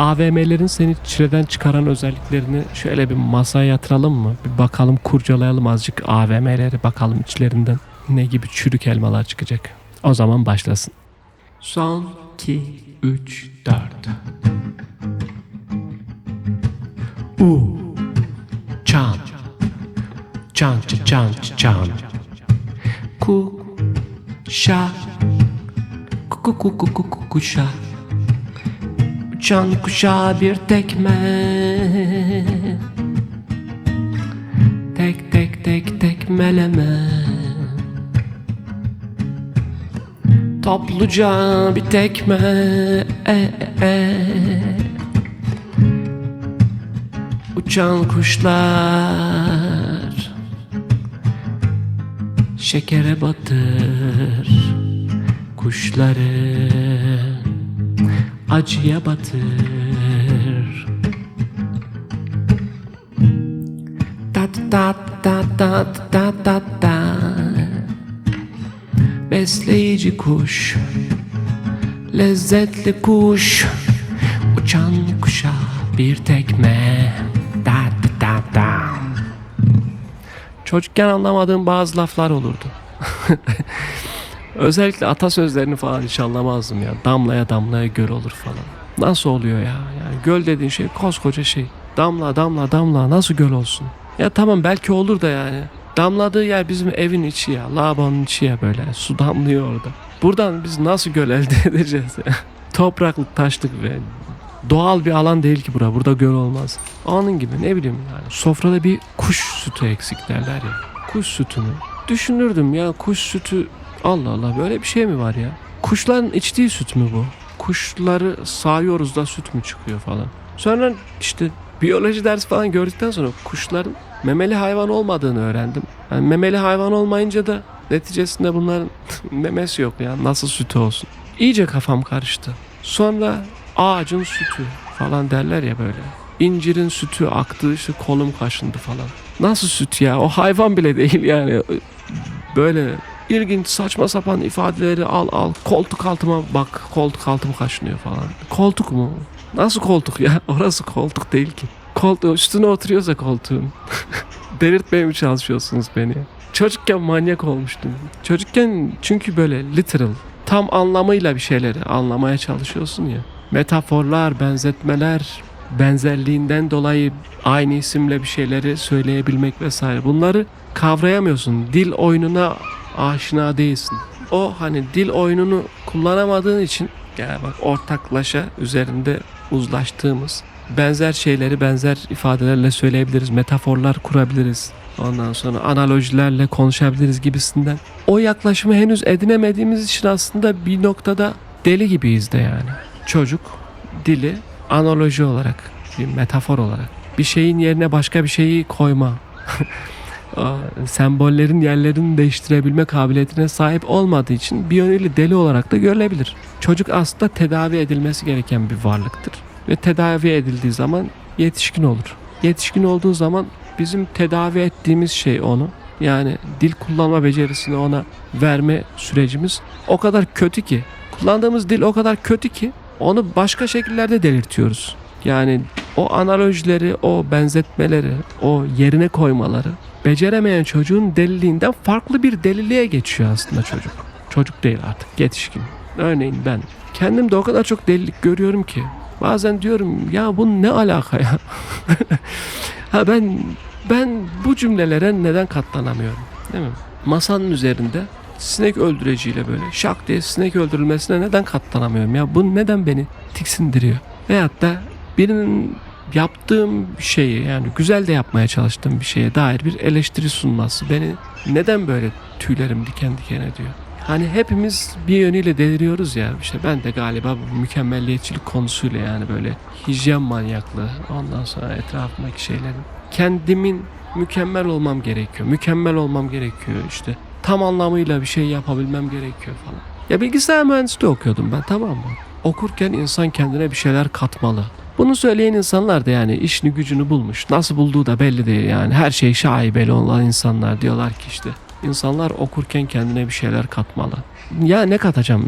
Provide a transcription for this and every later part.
AVM'lerin seni çileden çıkaran özelliklerini şöyle bir masaya yatıralım mı? Bir bakalım kurcalayalım azıcık AVM'leri bakalım içlerinden ne gibi çürük elmalar çıkacak. O zaman başlasın. Son 2 3 4 U. Çan. Çan çan çan Ku. Şa. Ku ku ku ku ku ku kuşa Uçan kuşa bir tekme. Tek tek tek tekmeleme. Topluca bir tekme. E, e. Uçan kuşlar Şekere batır Kuşları Acıya batır. Ta ta ta ta ta ta ta. Besleyici kuş Lezzetli kuş Uçan kuşa bir tekme. Da da da Çocukken anlamadığım bazı laflar olurdu. Özellikle atasözlerini falan hiç anlamazdım ya. Damlaya damlaya göl olur falan. Nasıl oluyor ya? Yani göl dediğin şey koskoca şey. Damla damla damla nasıl göl olsun? Ya tamam belki olur da yani. Damladığı yer bizim evin içi ya. Lavabonun içi ya böyle. Su damlıyor orada. Buradan biz nasıl göl elde edeceğiz ya? Topraklık, taşlık ve doğal bir alan değil ki bura. Burada göl olmaz. Onun gibi ne bileyim yani. Sofrada bir kuş sütü eksik derler ya. Kuş sütü mü? Düşünürdüm ya kuş sütü Allah Allah böyle bir şey mi var ya? Kuşların içtiği süt mü bu? Kuşları sağıyoruz da süt mü çıkıyor falan. Sonra işte biyoloji dersi falan gördükten sonra kuşların memeli hayvan olmadığını öğrendim. Yani memeli hayvan olmayınca da neticesinde bunların memesi yok ya nasıl sütü olsun. İyice kafam karıştı. Sonra ağacın sütü falan derler ya böyle. İncirin sütü aktığı işte kolum kaşındı falan. Nasıl süt ya? O hayvan bile değil yani. Böyle ilginç saçma sapan ifadeleri al al koltuk altıma bak koltuk altım kaşınıyor falan. Koltuk mu? Nasıl koltuk ya? Orası koltuk değil ki. Koltuğun üstüne oturuyorsa koltuğun. Delirtmeye mi çalışıyorsunuz beni? Çocukken manyak olmuştum. Çocukken çünkü böyle literal tam anlamıyla bir şeyleri anlamaya çalışıyorsun ya. Metaforlar, benzetmeler, benzerliğinden dolayı aynı isimle bir şeyleri söyleyebilmek vesaire. Bunları kavrayamıyorsun. Dil oyununa aşina değilsin. O hani dil oyununu kullanamadığın için yani bak ortaklaşa üzerinde uzlaştığımız benzer şeyleri benzer ifadelerle söyleyebiliriz. Metaforlar kurabiliriz. Ondan sonra analojilerle konuşabiliriz gibisinden. O yaklaşımı henüz edinemediğimiz için aslında bir noktada deli gibiyiz de yani. Çocuk dili analoji olarak, bir metafor olarak bir şeyin yerine başka bir şeyi koyma. Sembollerin yerlerini değiştirebilme kabiliyetine sahip olmadığı için bir yönüyle deli olarak da görülebilir. Çocuk aslında tedavi edilmesi gereken bir varlıktır. Ve tedavi edildiği zaman yetişkin olur. Yetişkin olduğu zaman bizim tedavi ettiğimiz şey onu yani dil kullanma becerisini ona verme sürecimiz o kadar kötü ki kullandığımız dil o kadar kötü ki onu başka şekillerde delirtiyoruz. Yani o analojileri, o benzetmeleri, o yerine koymaları beceremeyen çocuğun deliliğinden farklı bir deliliğe geçiyor aslında çocuk. Çocuk değil artık yetişkin. Örneğin ben kendimde o kadar çok delilik görüyorum ki bazen diyorum ya bu ne alaka ya? ha ben ben bu cümlelere neden katlanamıyorum? Değil mi? Masanın üzerinde sinek öldüreciyle böyle şak diye sinek öldürülmesine neden katlanamıyorum ya? Bu neden beni tiksindiriyor? Veyahut da birinin yaptığım bir şeyi yani güzel de yapmaya çalıştığım bir şeye dair bir eleştiri sunması beni neden böyle tüylerim diken diken ediyor? Hani hepimiz bir yönüyle deliriyoruz ya işte ben de galiba bu mükemmelliyetçilik konusuyla yani böyle hijyen manyaklığı ondan sonra etrafımdaki şeylerin kendimin mükemmel olmam gerekiyor. Mükemmel olmam gerekiyor işte. Tam anlamıyla bir şey yapabilmem gerekiyor falan. Ya bilgisayar mühendisliği okuyordum ben tamam mı? Okurken insan kendine bir şeyler katmalı. Bunu söyleyen insanlar da yani işini gücünü bulmuş. Nasıl bulduğu da belli değil yani. Her şey şaibeli olan insanlar diyorlar ki işte. İnsanlar okurken kendine bir şeyler katmalı. Ya ne katacağım?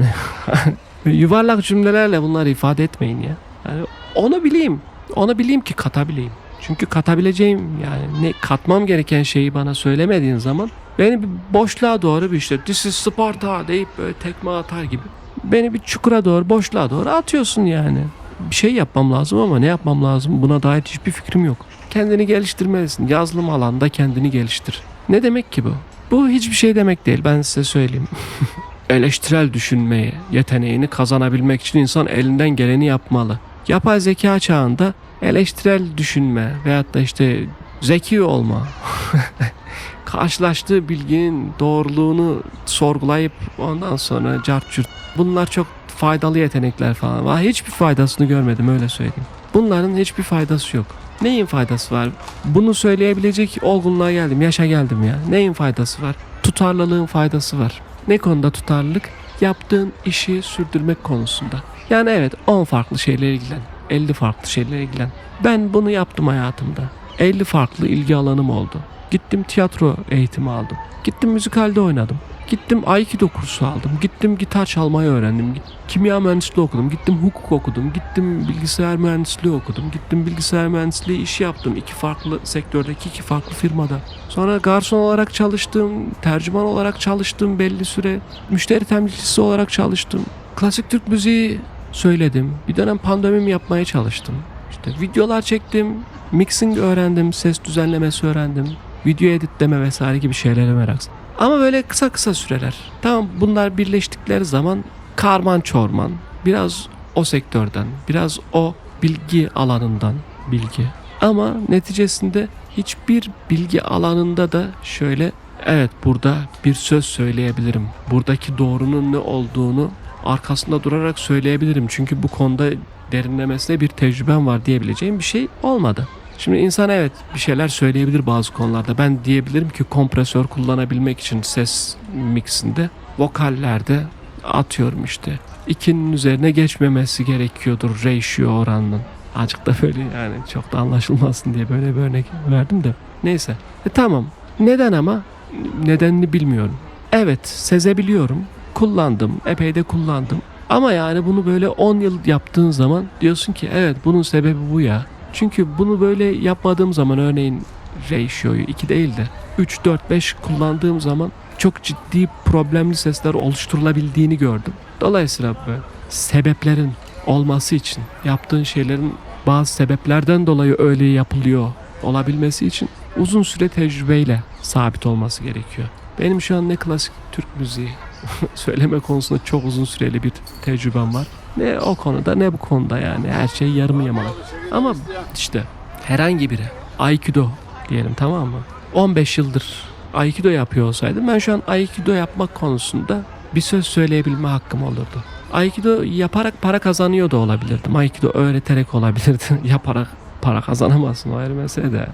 Yuvarlak cümlelerle bunları ifade etmeyin ya. Yani onu bileyim. Onu bileyim ki katabileyim. Çünkü katabileceğim yani ne katmam gereken şeyi bana söylemediğin zaman beni bir boşluğa doğru bir işte this is Sparta deyip böyle tekme atar gibi beni bir çukura doğru boşluğa doğru atıyorsun yani. Bir şey yapmam lazım ama ne yapmam lazım buna dair hiçbir fikrim yok. Kendini geliştirmelisin. Yazılım alanda kendini geliştir. Ne demek ki bu? Bu hiçbir şey demek değil ben size söyleyeyim. Eleştirel düşünmeyi, yeteneğini kazanabilmek için insan elinden geleni yapmalı. Yapay zeka çağında eleştirel düşünme veyahut da işte zeki olma. Karşılaştığı bilginin doğruluğunu sorgulayıp ondan sonra cart curt. Bunlar çok faydalı yetenekler falan. Var. Hiçbir faydasını görmedim öyle söyleyeyim. Bunların hiçbir faydası yok. Neyin faydası var? Bunu söyleyebilecek olgunluğa geldim, yaşa geldim ya. Neyin faydası var? Tutarlılığın faydası var. Ne konuda tutarlılık? Yaptığın işi sürdürmek konusunda. Yani evet 10 farklı şeyle ilgilen. 50 farklı şeyle ilgilen. Ben bunu yaptım hayatımda. 50 farklı ilgi alanım oldu. Gittim tiyatro eğitimi aldım. Gittim müzikalde oynadım. Gittim Aikido kursu aldım. Gittim gitar çalmayı öğrendim. Kimya mühendisliği okudum. Gittim hukuk okudum. Gittim bilgisayar mühendisliği okudum. Gittim bilgisayar mühendisliği işi yaptım. iki farklı sektördeki iki farklı firmada. Sonra garson olarak çalıştım. Tercüman olarak çalıştım belli süre. Müşteri temsilcisi olarak çalıştım. Klasik Türk müziği söyledim. Bir dönem pandomim yapmaya çalıştım. İşte videolar çektim. Mixing öğrendim. Ses düzenlemesi öğrendim. Video editleme vesaire gibi şeylere merak ama böyle kısa kısa süreler. Tamam bunlar birleştikleri zaman karman çorman. Biraz o sektörden, biraz o bilgi alanından bilgi. Ama neticesinde hiçbir bilgi alanında da şöyle evet burada bir söz söyleyebilirim. Buradaki doğrunun ne olduğunu arkasında durarak söyleyebilirim. Çünkü bu konuda derinlemesine bir tecrübem var diyebileceğim bir şey olmadı. Şimdi insan evet bir şeyler söyleyebilir bazı konularda. Ben diyebilirim ki kompresör kullanabilmek için ses mixinde vokallerde atıyorum işte. ikinin üzerine geçmemesi gerekiyordur ratio oranının. Azıcık da böyle yani çok da anlaşılmasın diye böyle bir örnek verdim de. Neyse. E tamam. Neden ama? Nedenini bilmiyorum. Evet sezebiliyorum. Kullandım. Epey de kullandım. Ama yani bunu böyle 10 yıl yaptığın zaman diyorsun ki evet bunun sebebi bu ya. Çünkü bunu böyle yapmadığım zaman örneğin ratio'yu 2 değil de 3, 4, 5 kullandığım zaman çok ciddi problemli sesler oluşturulabildiğini gördüm. Dolayısıyla böyle sebeplerin olması için yaptığın şeylerin bazı sebeplerden dolayı öyle yapılıyor olabilmesi için uzun süre tecrübeyle sabit olması gerekiyor. Benim şu an ne klasik Türk müziği söyleme konusunda çok uzun süreli bir tecrübem var. Ne o konuda ne bu konuda yani her şey yarım yamalak. Ama işte herhangi biri Aikido diyelim tamam mı? 15 yıldır Aikido yapıyor olsaydım ben şu an Aikido yapmak konusunda bir söz söyleyebilme hakkım olurdu. Aikido yaparak para kazanıyor da olabilirdim. Aikido öğreterek olabilirdi. yaparak para kazanamazsın o ayrı mesele de.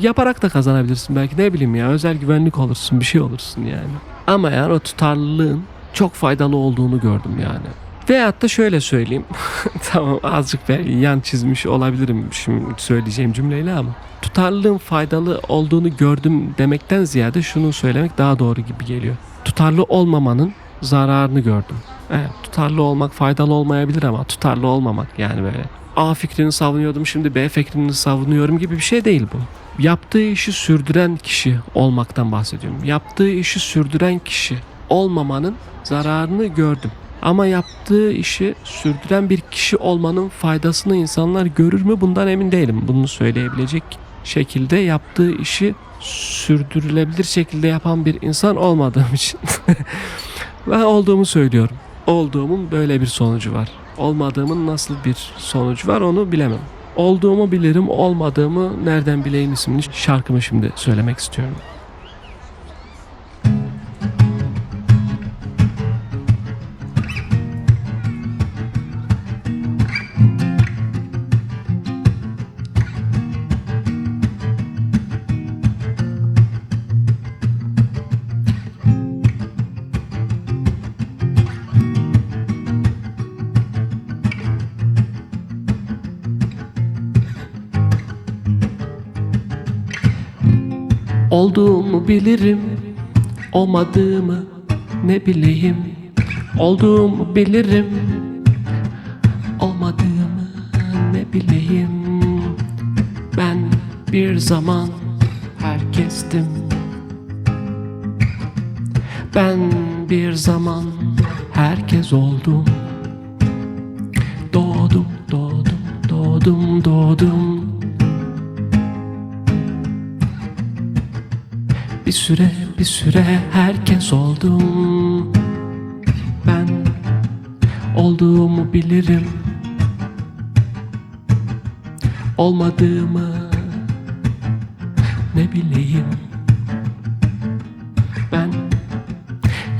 Yaparak da kazanabilirsin belki ne bileyim ya özel güvenlik olursun bir şey olursun yani. Ama yani o tutarlılığın çok faydalı olduğunu gördüm yani. Veyahut da şöyle söyleyeyim. tamam azıcık ben yan çizmiş olabilirim şimdi söyleyeceğim cümleyle ama. Tutarlılığın faydalı olduğunu gördüm demekten ziyade şunu söylemek daha doğru gibi geliyor. Tutarlı olmamanın zararını gördüm. Evet tutarlı olmak faydalı olmayabilir ama tutarlı olmamak yani böyle. A fikrini savunuyordum şimdi B fikrini savunuyorum gibi bir şey değil bu. Yaptığı işi sürdüren kişi olmaktan bahsediyorum. Yaptığı işi sürdüren kişi olmamanın zararını gördüm. Ama yaptığı işi sürdüren bir kişi olmanın faydasını insanlar görür mü bundan emin değilim. Bunu söyleyebilecek şekilde yaptığı işi sürdürülebilir şekilde yapan bir insan olmadığım için ben olduğumu söylüyorum. Olduğumun böyle bir sonucu var. Olmadığımın nasıl bir sonucu var onu bilemem. Olduğumu bilirim, olmadığımı nereden bileyim isimli şarkımı şimdi söylemek istiyorum. Olduğumu bilirim, olmadığımı ne bileyim. Olduğumu bilirim, olmadığımı ne bileyim. Ben bir zaman herkestim Ben bir zaman herkes oldum. Doğdum, doğdum, doğdum, doğdum. Süre, bir süre herkes oldum Ben olduğumu bilirim. Olmadığımı ne bileyim. Ben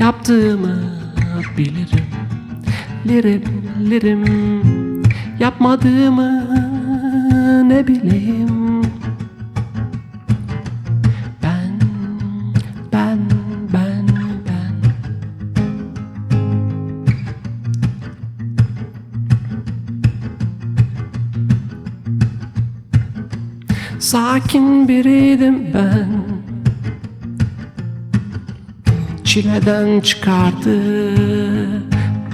yaptığımı bilirim. Lirim, lirim. Yapmadığımı ne bileyim Sakin biriydim ben. Çileden çıkardı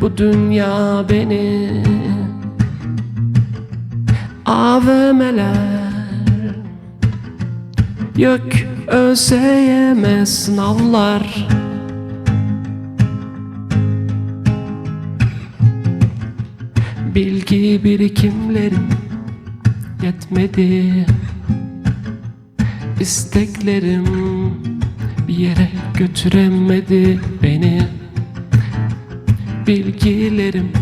bu dünya beni. AVM'ler Yok ÖSYM sınavlar. Bilgi birikimlerim yetmedi İsteklerim bir yere götüremedi beni Bilgilerim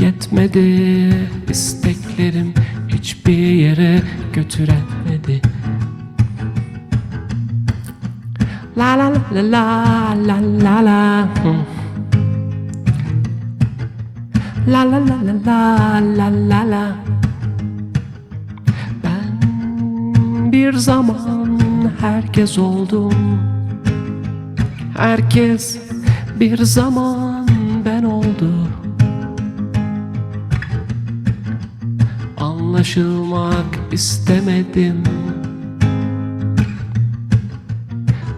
yetmedi isteklerim hiçbir yere götüremedi La la la la la la la. La la la la la la la la bir zaman herkes oldum Herkes bir zaman ben oldu. Anlaşılmak istemedim.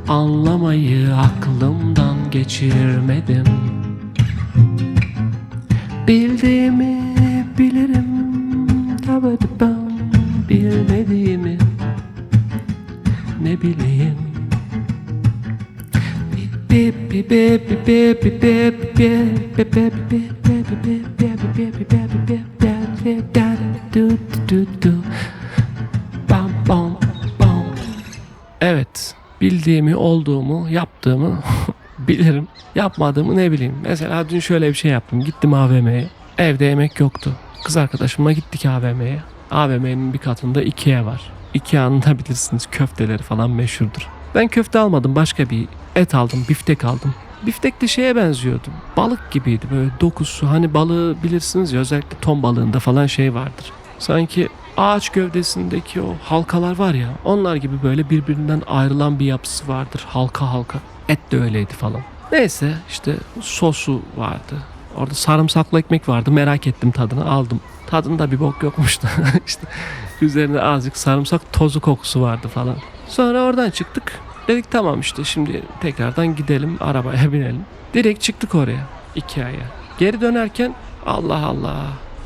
Anlamayı aklımdan geçirmedim. Bildiğimi bilirim. Bilmediğimi ne bileyim Evet, bildiğimi, olduğumu, yaptığımı bilirim. Yapmadığımı ne bileyim. Mesela dün şöyle bir şey yaptım. Gittim AVM'ye. Evde yemek yoktu. Kız arkadaşımla gittik AVM'ye. AVM'nin bir katında Ikea var. Ikea'nın da bilirsiniz köfteleri falan meşhurdur ben köfte almadım başka bir et aldım biftek aldım Biftek de şeye benziyordu. Balık gibiydi böyle dokusu. Hani balığı bilirsiniz ya özellikle ton balığında falan şey vardır. Sanki ağaç gövdesindeki o halkalar var ya onlar gibi böyle birbirinden ayrılan bir yapısı vardır halka halka. Et de öyleydi falan. Neyse işte sosu vardı. Orada sarımsaklı ekmek vardı merak ettim tadını aldım. Tadında bir bok yokmuş da işte üzerinde azıcık sarımsak tozu kokusu vardı falan. Sonra oradan çıktık. Dedik tamam işte şimdi tekrardan gidelim arabaya binelim. Direkt çıktık oraya Ikea'ya. Geri dönerken Allah Allah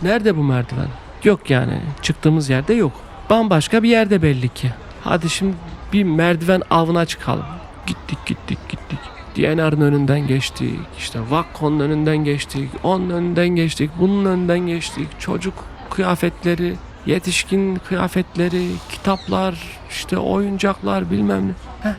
nerede bu merdiven? Yok yani çıktığımız yerde yok. Bambaşka bir yerde belli ki. Hadi şimdi bir merdiven avına çıkalım. Gittik gittik gittik. DNR'ın önünden geçtik. işte Vakko'nun önünden geçtik. Onun önünden geçtik. Bunun önünden geçtik. Çocuk kıyafetleri, yetişkin kıyafetleri, kitaplar, işte oyuncaklar bilmem ne.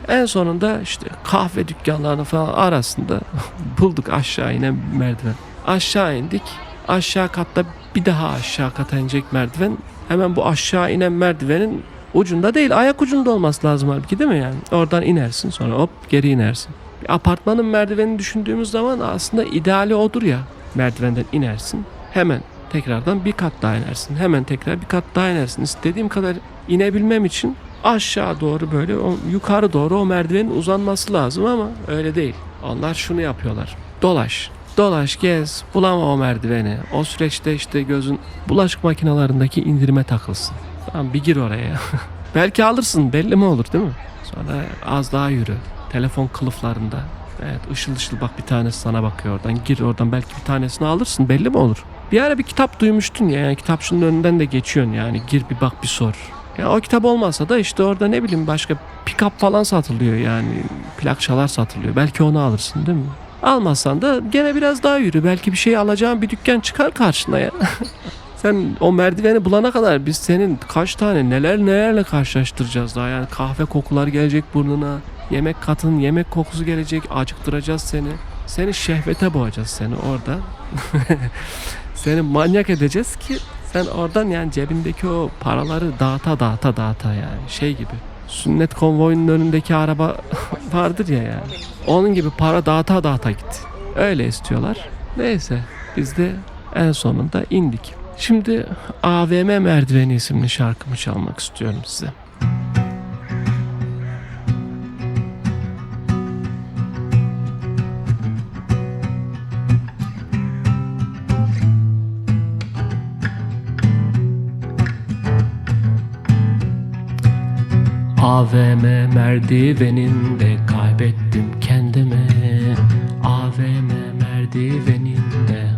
En sonunda işte kahve dükkanlarının falan arasında bulduk aşağı inen merdiven. Aşağı indik. Aşağı katta bir daha aşağı kata inecek merdiven. Hemen bu aşağı inen merdivenin ucunda değil ayak ucunda olması lazım halbuki değil mi yani? Oradan inersin sonra hop geri inersin. Bir apartmanın merdivenini düşündüğümüz zaman aslında ideali odur ya. Merdivenden inersin hemen tekrardan bir kat daha inersin. Hemen tekrar bir kat daha inersin. İstediğim kadar inebilmem için aşağı doğru böyle o, yukarı doğru o merdivenin uzanması lazım ama öyle değil. Onlar şunu yapıyorlar. Dolaş. Dolaş gez bulama o merdiveni. O süreçte işte gözün bulaşık makinelerindeki indirime takılsın. Tamam bir gir oraya. Belki alırsın belli mi olur değil mi? Sonra az daha yürü. Telefon kılıflarında. Evet ışıl ışıl bak bir tanesi sana bakıyor oradan. Gir oradan belki bir tanesini alırsın belli mi olur? Bir ara bir kitap duymuştun ya yani kitapçının önünden de geçiyorsun yani gir bir bak bir sor. Ya o kitap olmasa da işte orada ne bileyim başka pick-up falan satılıyor yani. Plakçalar satılıyor. Belki onu alırsın değil mi? Almazsan da gene biraz daha yürü. Belki bir şey alacağın bir dükkan çıkar karşına ya. Sen o merdiveni bulana kadar biz senin kaç tane neler nelerle karşılaştıracağız daha yani kahve kokular gelecek burnuna yemek katın yemek kokusu gelecek acıktıracağız seni seni şehvete boğacağız seni orada seni manyak edeceğiz ki sen oradan yani cebindeki o paraları dağıta dağıta dağıta yani. Şey gibi sünnet konvoyunun önündeki araba vardır ya yani. Onun gibi para dağıta dağıta git. Öyle istiyorlar. Neyse biz de en sonunda indik. Şimdi AVM Merdiveni isimli şarkımı çalmak istiyorum size. AVM merdiveninde kaybettim kendimi. AVM merdiveninde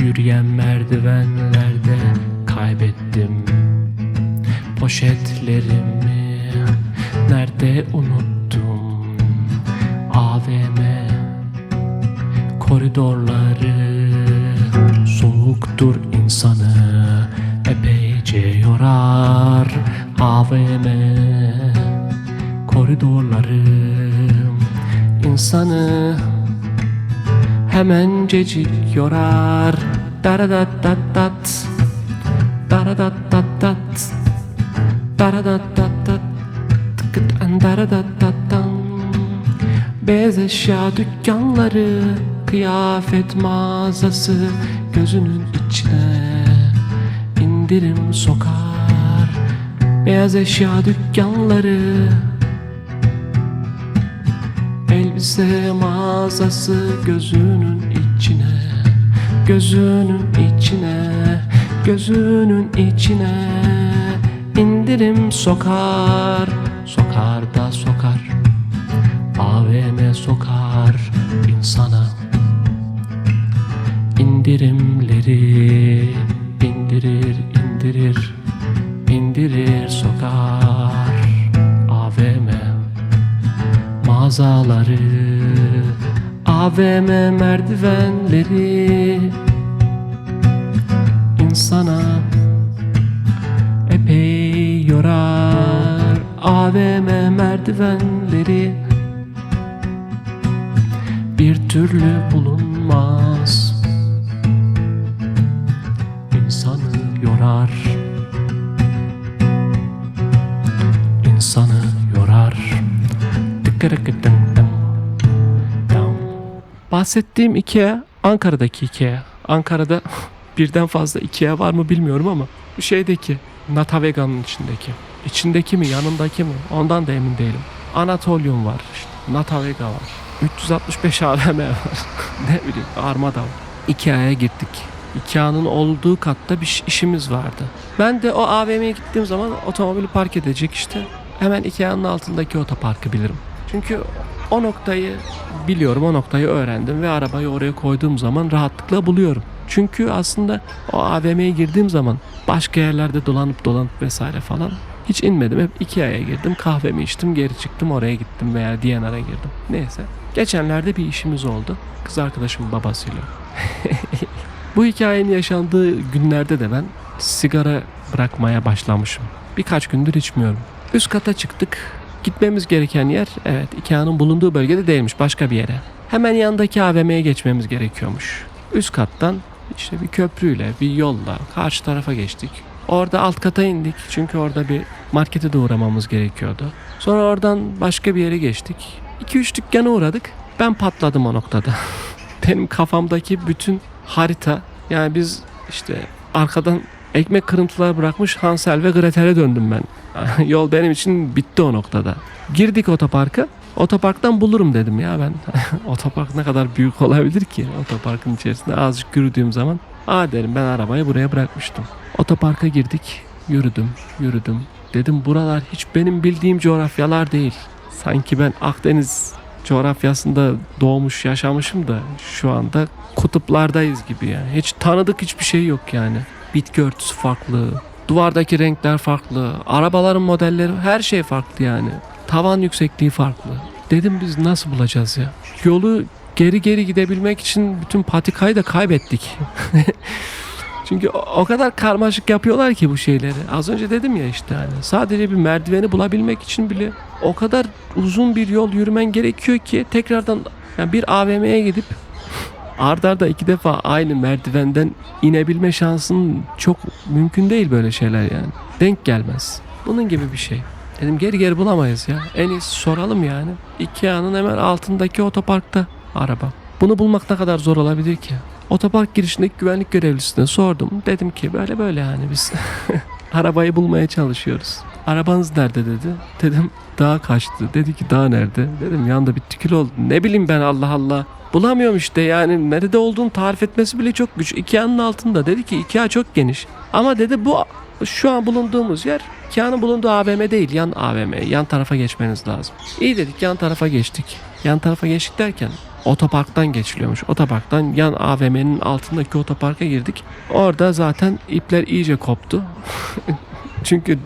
Yürüyen merdivenlerde kaybettim Poşetlerimi. Nerede unuttum AVM koridorları? Soğuktur insanı yorar AVM koridorları. İnsanı hemencecik yorar. Daradat dat dat Daradat dat dat Daradat dat dat Tıkıt daradat dat dan Beyaz eşya dükkanları Kıyafet mağazası Gözünün içine indirim sokar. Beyaz eşya dükkanları. Elbise mağazası gözünün içine. Gözünün içine. Gözünün içine. İndirim sokar. Sokar da sokar. AVM sokar insana. İndirimleri indirir indirir indirir sokar AVM mağazaları AVM merdivenleri. İnsana epey yorar AVM merdivenleri. Bir türlü bulunmaz Bahsettiğim Ikea Ankara'daki Ikea. Ankara'da birden fazla Ikea var mı bilmiyorum ama şeydeki Natavega'nın içindeki. İçindeki mi yanındaki mi ondan da emin değilim. Anatolium var işte Natavega var. 365 AVM var. ne bileyim Armada var. Ikea'ya gittik. Ikea'nın olduğu katta bir işimiz vardı. Ben de o AVM'ye gittiğim zaman otomobili park edecek işte. Hemen Ikea'nın altındaki otoparkı bilirim. Çünkü o noktayı biliyorum, o noktayı öğrendim ve arabayı oraya koyduğum zaman rahatlıkla buluyorum. Çünkü aslında o AVM'ye girdiğim zaman başka yerlerde dolanıp dolanıp vesaire falan hiç inmedim. Hep Ikea'ya girdim, kahvemi içtim, geri çıktım, oraya gittim veya Diyanar'a girdim. Neyse. Geçenlerde bir işimiz oldu. Kız arkadaşımın babasıyla. Bu hikayenin yaşandığı günlerde de ben sigara bırakmaya başlamışım. Birkaç gündür içmiyorum. Üst kata çıktık. Gitmemiz gereken yer evet Ikea'nın bulunduğu bölgede değilmiş başka bir yere. Hemen yanındaki AVM'ye geçmemiz gerekiyormuş. Üst kattan işte bir köprüyle bir yolla karşı tarafa geçtik. Orada alt kata indik çünkü orada bir markete de uğramamız gerekiyordu. Sonra oradan başka bir yere geçtik. 2-3 dükkana uğradık. Ben patladım o noktada. Benim kafamdaki bütün harita yani biz işte arkadan ekmek kırıntıları bırakmış Hansel ve Gretel'e döndüm ben. Yol benim için bitti o noktada. Girdik otoparka. Otoparktan bulurum dedim ya ben. Otopark ne kadar büyük olabilir ki? Otoparkın içerisinde azıcık yürüdüğüm zaman aa derim ben arabayı buraya bırakmıştım. Otoparka girdik. Yürüdüm, yürüdüm. Dedim buralar hiç benim bildiğim coğrafyalar değil. Sanki ben Akdeniz coğrafyasında doğmuş yaşamışım da şu anda kutuplardayız gibi yani. Hiç tanıdık hiçbir şey yok yani. Bitki örtüsü farklı, Duvardaki renkler farklı. Arabaların modelleri her şey farklı yani. Tavan yüksekliği farklı. Dedim biz nasıl bulacağız ya? Yolu geri geri gidebilmek için bütün patikayı da kaybettik. Çünkü o kadar karmaşık yapıyorlar ki bu şeyleri. Az önce dedim ya işte hani sadece bir merdiveni bulabilmek için bile o kadar uzun bir yol yürümen gerekiyor ki tekrardan yani bir AVM'ye gidip ard arda iki defa aynı merdivenden inebilme şansın çok mümkün değil böyle şeyler yani. Denk gelmez. Bunun gibi bir şey. Dedim geri geri bulamayız ya. En iyisi soralım yani. Ikea'nın hemen altındaki otoparkta araba. Bunu bulmak ne kadar zor olabilir ki? Otopark girişindeki güvenlik görevlisine sordum. Dedim ki böyle böyle yani biz arabayı bulmaya çalışıyoruz. Arabanız nerede dedi. Dedim dağ kaçtı. Dedi ki dağ nerede? Dedim yanda bir tükül oldu. Ne bileyim ben Allah Allah. Bulamıyorum işte yani nerede olduğunu tarif etmesi bile çok güç. Ikea'nın altında. Dedi ki Ikea çok geniş. Ama dedi bu şu an bulunduğumuz yer Ikea'nın bulunduğu AVM değil yan AVM. Yan tarafa geçmeniz lazım. İyi dedik yan tarafa geçtik. Yan tarafa geçtik derken otoparktan geçiliyormuş. Otoparktan yan AVM'nin altındaki otoparka girdik. Orada zaten ipler iyice koptu. Çünkü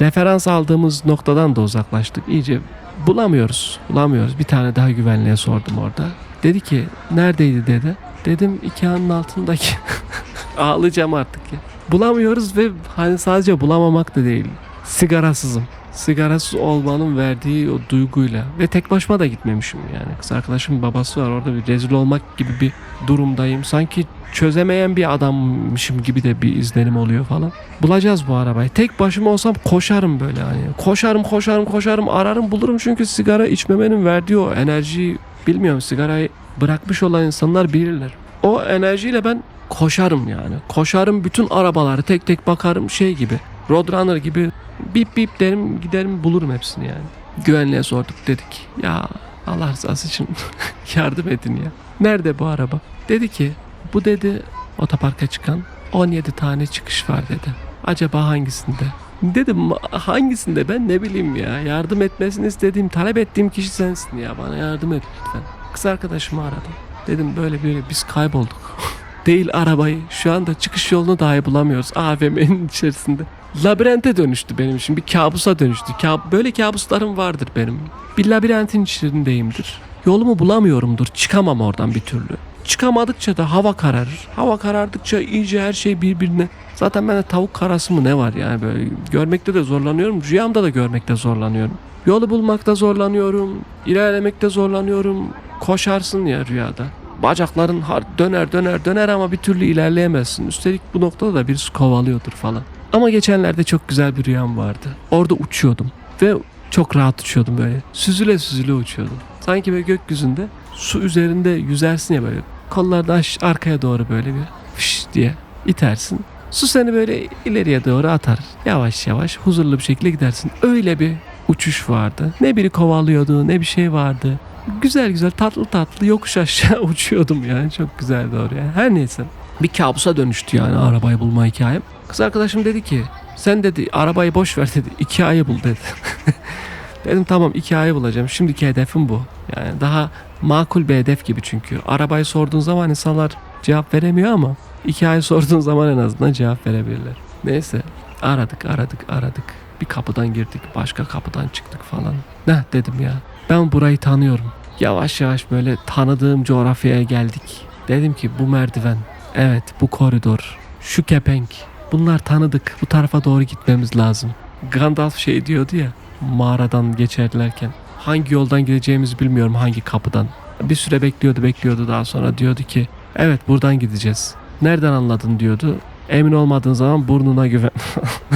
referans aldığımız noktadan da uzaklaştık. İyice bulamıyoruz. Bulamıyoruz. Bir tane daha güvenliğe sordum orada. Dedi ki neredeydi dedi. Dedim Ikea'nın altındaki. Ağlayacağım artık ya. Bulamıyoruz ve hani sadece bulamamak da değil. Sigarasızım. Sigarasız olmanın verdiği o duyguyla ve tek başıma da gitmemişim yani. Kız arkadaşımın babası var orada bir rezil olmak gibi bir durumdayım. Sanki çözemeyen bir adammışım gibi de bir izlenim oluyor falan. Bulacağız bu arabayı. Tek başıma olsam koşarım böyle hani. Koşarım koşarım koşarım ararım bulurum çünkü sigara içmemenin verdiği o enerjiyi bilmiyorum sigarayı bırakmış olan insanlar bilirler. O enerjiyle ben koşarım yani. Koşarım bütün arabaları tek tek bakarım şey gibi. Roadrunner gibi bip bip derim giderim bulurum hepsini yani. Güvenliğe sorduk dedik. Ya Allah rızası için yardım edin ya. Nerede bu araba? Dedi ki bu dedi otoparka çıkan 17 tane çıkış var dedi. Acaba hangisinde? Dedim hangisinde ben ne bileyim ya. Yardım etmesini istediğim, talep ettiğim kişi sensin ya. Bana yardım et lütfen. Kız arkadaşımı aradım. Dedim böyle böyle biz kaybolduk. Değil arabayı. Şu anda çıkış yolunu dahi bulamıyoruz AVM'nin içerisinde. Labirente dönüştü benim için. Bir kabusa dönüştü. Kab böyle kabuslarım vardır benim. Bir labirentin içindeyimdir. Yolumu bulamıyorumdur. Çıkamam oradan bir türlü. Çıkamadıkça da hava kararır. Hava karardıkça iyice her şey birbirine. Zaten bende tavuk karası mı ne var yani böyle. Görmekte de zorlanıyorum. Rüyamda da görmekte zorlanıyorum. Yolu bulmakta zorlanıyorum. ilerlemekte zorlanıyorum. Koşarsın ya rüyada. Bacakların döner döner döner ama bir türlü ilerleyemezsin. Üstelik bu noktada da birisi kovalıyordur falan. Ama geçenlerde çok güzel bir rüyam vardı. Orada uçuyordum ve çok rahat uçuyordum böyle. Süzüle süzüle uçuyordum. Sanki böyle gökyüzünde su üzerinde yüzersin ya böyle. Kolları da arkaya doğru böyle bir fış diye itersin. Su seni böyle ileriye doğru atar. Yavaş yavaş huzurlu bir şekilde gidersin. Öyle bir uçuş vardı. Ne biri kovalıyordu ne bir şey vardı. Güzel güzel tatlı tatlı yokuş aşağı uçuyordum yani. Çok güzeldi oraya. Her neyse. Bir kabusa dönüştü yani arabayı bulma hikayem. Kız arkadaşım dedi ki sen dedi arabayı boş ver dedi. iki ayı bul dedi. Dedim tamam iki ayı bulacağım. Şimdiki hedefim bu. Yani daha makul bir hedef gibi çünkü. Arabayı sorduğun zaman insanlar cevap veremiyor ama iki ay sorduğun zaman en azından cevap verebilirler. Neyse aradık aradık aradık. Bir kapıdan girdik başka kapıdan çıktık falan. Ne dedim ya ben burayı tanıyorum. Yavaş yavaş böyle tanıdığım coğrafyaya geldik. Dedim ki bu merdiven, evet bu koridor, şu kepenk. Bunlar tanıdık. Bu tarafa doğru gitmemiz lazım. Gandalf şey diyordu ya mağaradan geçerlerken. Hangi yoldan gideceğimizi bilmiyorum hangi kapıdan. Bir süre bekliyordu bekliyordu daha sonra diyordu ki evet buradan gideceğiz. Nereden anladın diyordu. Emin olmadığın zaman burnuna güven.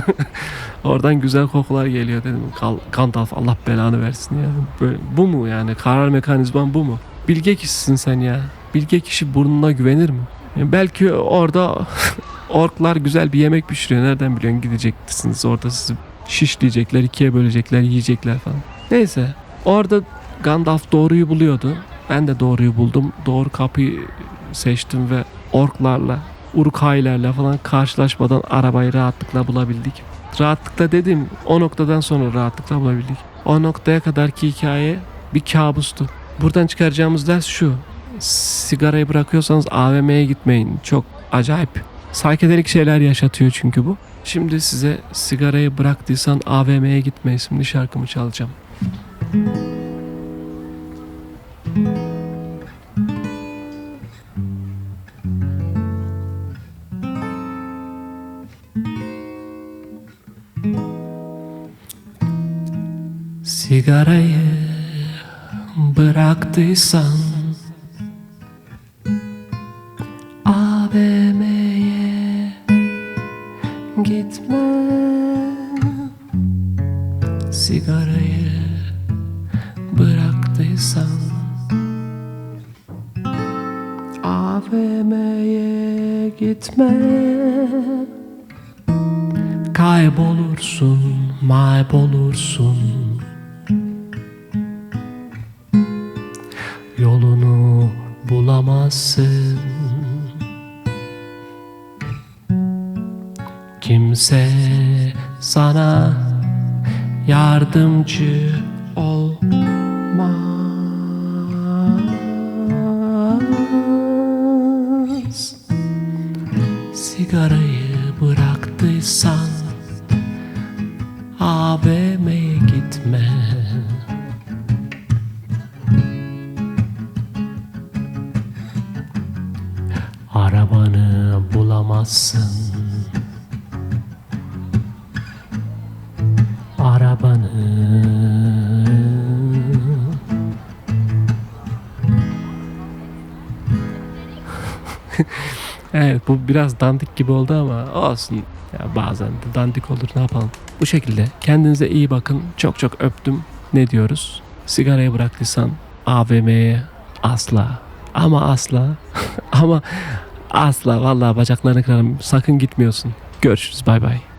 Oradan güzel kokular geliyor dedim. Gandalf Allah belanı versin ya. Böyle, bu mu yani? Karar mekanizman bu mu? Bilge kişisin sen ya. Bilge kişi burnuna güvenir mi? Yani belki orada orklar güzel bir yemek pişiriyor. Nereden biliyorsun gideceksiniz orada sizi şişleyecekler, ikiye bölecekler, yiyecekler falan. Neyse orada Gandalf doğruyu buluyordu. Ben de doğruyu buldum. Doğru kapıyı seçtim ve orklarla, urkaylarla falan karşılaşmadan arabayı rahatlıkla bulabildik. Rahatlıkla dedim o noktadan sonra rahatlıkla bulabildik. O noktaya kadarki hikaye bir kabustu. Buradan çıkaracağımız ders şu. Sigarayı bırakıyorsanız AVM'ye gitmeyin. Çok acayip Saykedelik şeyler yaşatıyor çünkü bu. Şimdi size sigarayı bıraktıysan AVM'ye gitme isimli şarkımı çalacağım. Sigarayı bıraktıysan AVM'ye gitme. Sigarayı bıraktıysan AVM'ye gitme. Kaybolursun, maybolursun. Yolunu bulamazsın. Kimse sana yardımcı Arabanı bulamazsın Arabanı Evet bu biraz dandik gibi oldu ama olsun. Ya bazen de dandik olur ne yapalım. Bu şekilde kendinize iyi bakın. Çok çok öptüm. Ne diyoruz? Sigarayı bıraktıysan AVM'ye asla ama asla ama asla vallahi bacaklarını kırarım. Sakın gitmiyorsun. Görüşürüz bay bay.